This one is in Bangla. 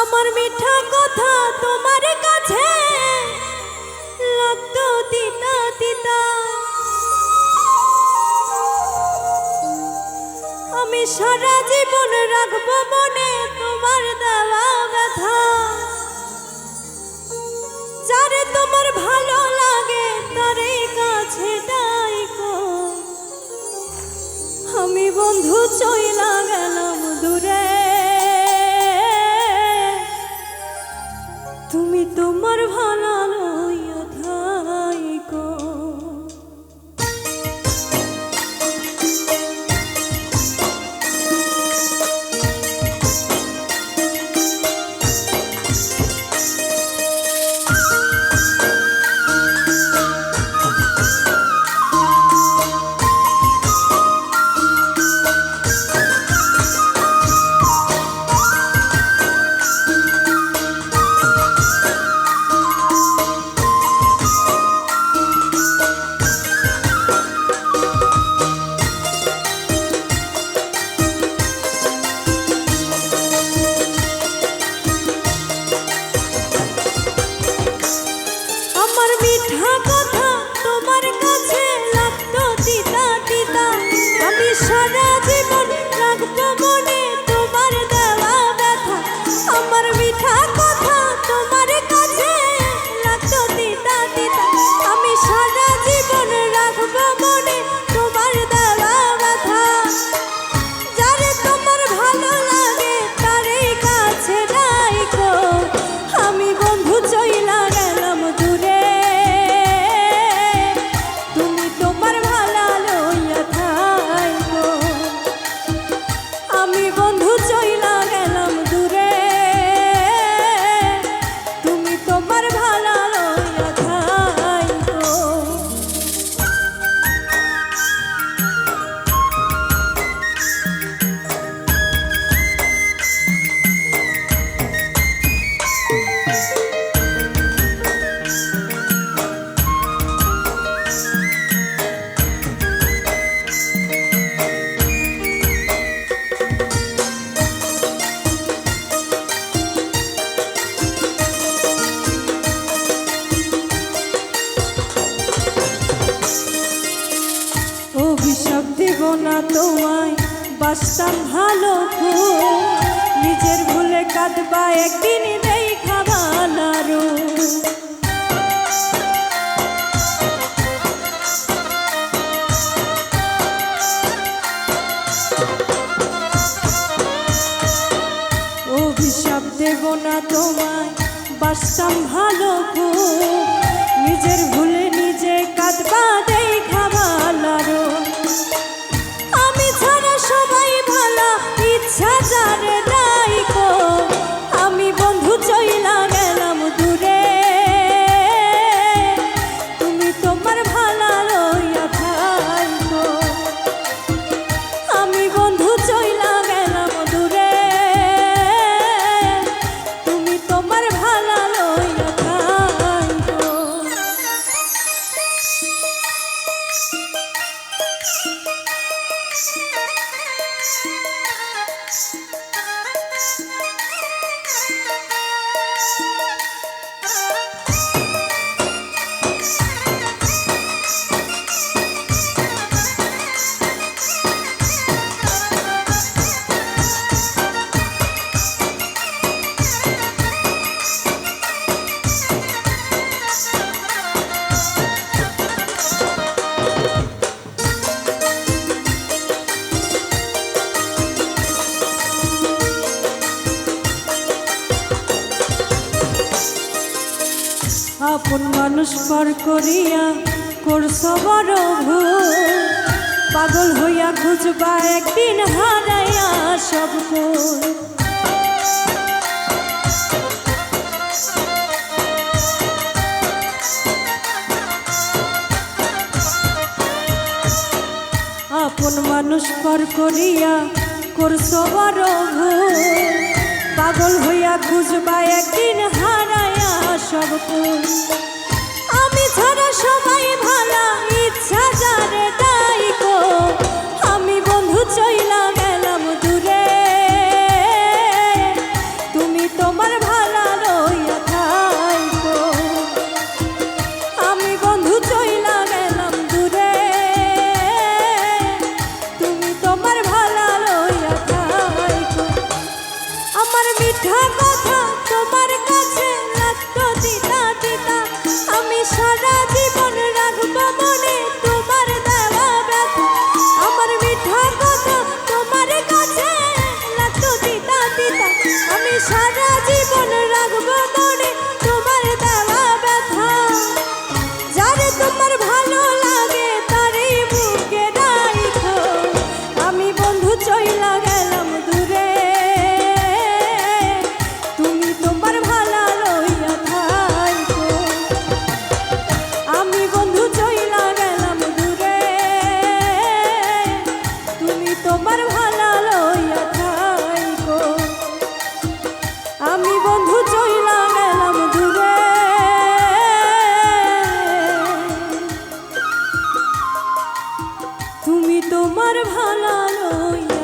মিঠা কথা তোমার কাছে লাগতো তিতা তিতা আমি সারা জীবন রাখব মনে তোমার দেওয়া ব্যথা। যারে তোমার ভালো লাগে তারে কাছে ডাইকো আমি বন্ধু চইলা গেলাম। না তোমায় বাসতাম ভালো নিজের ভুলে কাঁদবা একদিন দেই খাবানারো অভিশাপ দেব না তোমায়, বাসতাম ভালো নিজের ভুলে নিজে কাঁদবা দেই খাবানারো আপন মানুষ পর করিয়া করছ বড় ভুল, পাগল হইয়া খুঁজবা একদিন হারাইয়া সব কুল আপন মানুষ পর করিয়া করছ বড় ভুল পাগল হইয়া খুঁজবা একদিন হারায়া সব সারা জীবন তুমি তোমার ভালা লইয়া